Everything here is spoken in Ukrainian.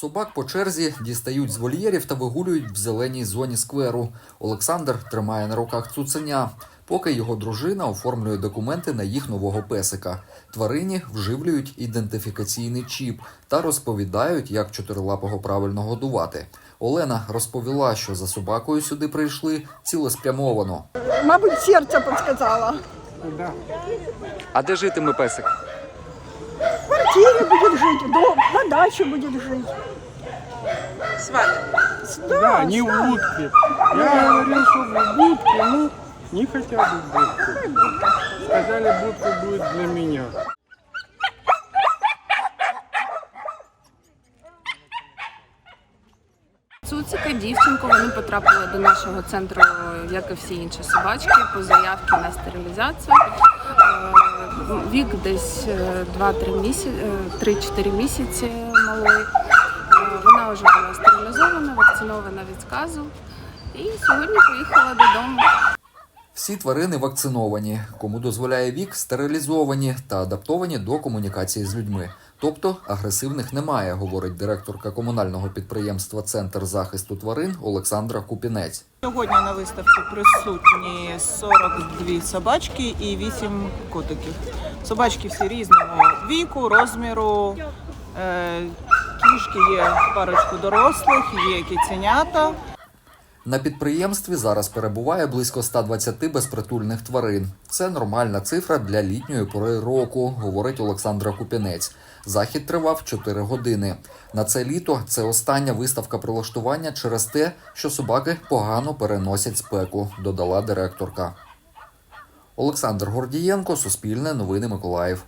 Собак по черзі дістають з вольєрів та вигулюють в зеленій зоні скверу. Олександр тримає на руках цуценя, поки його дружина оформлює документи на їх нового песика. Тварині вживлюють ідентифікаційний чіп та розповідають, як чотирилапого правильно годувати. Олена розповіла, що за собакою сюди прийшли цілеспрямовано. Мабуть, серце підказало. А де житиме песик? В квартирі буде жити, вдома, на дачі буде жити. С вами. Да, не в будке. Я говорил, что в будке, ну, не хотят в будку. Сказали, будка будет для меня. Цуцика, дівчинку, вони потрапили до нашого центру, як і всі інші собачки, по заявці на стерилізацію. Е, Вік десь е, 2-3 місяці, 3-4 місяці малий. Е, Вона вже була стерилізована, вакцинована від сказу. І сьогодні поїхала додому. Всі тварини вакциновані, кому дозволяє вік, стерилізовані та адаптовані до комунікації з людьми. Тобто агресивних немає, говорить директорка комунального підприємства Центр захисту тварин Олександра Купінець. Сьогодні на виставці присутні 42 собачки і 8 котиків. Собачки всі різного віку, розміру. Е, Кішки є парочку дорослих, є кіценята. На підприємстві зараз перебуває близько 120 безпритульних тварин. Це нормальна цифра для літньої пори року, говорить Олександра Купінець. Захід тривав 4 години. На це літо це остання виставка прилаштування через те, що собаки погано переносять спеку, додала директорка. Олександр Гордієнко, Суспільне новини Миколаїв.